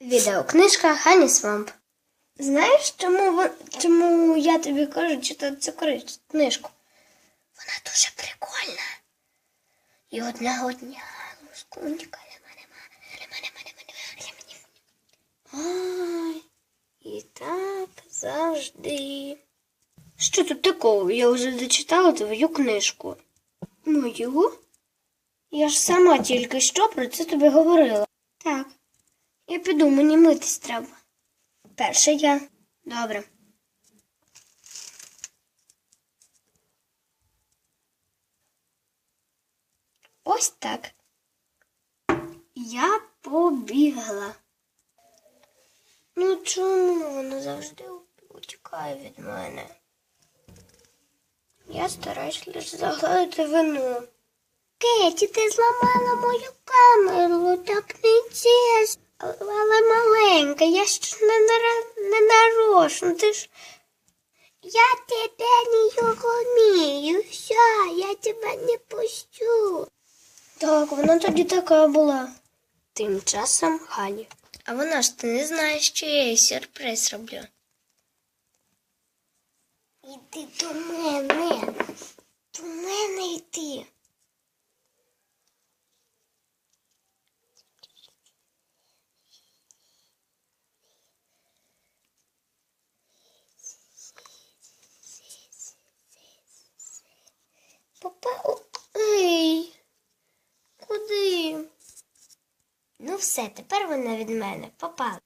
Відеокнижка Хані Свамп. Знаєш, чому, чому я тобі кажу читати цю книжку? Вона дуже прикольна. І одного дня лускунчика Ай, і так завжди. Що тут такого? Я вже дочитала твою книжку. Мою? Я ж сама тільки що про це тобі говорила. Так. Я піду, мені митись треба. Перше я. Добре. Ось так. Я побігла. Ну чому вона завжди утікає від мене? Я стараюсь лише загладити вину. Кеті, ти зламала мою камеру, так не чесно. Але маленька, я ж не, не нарочно, ти ж. Я тебе не розумію, все, я тебе не пущу. Так, вона тоді така була. Тим часом Хані. А вона ж ти не знає, що я їй сюрприз роблю. Іди до мене. До мене йди. Папа, о, ей, куди? Ну все, тепер вона від мене попала.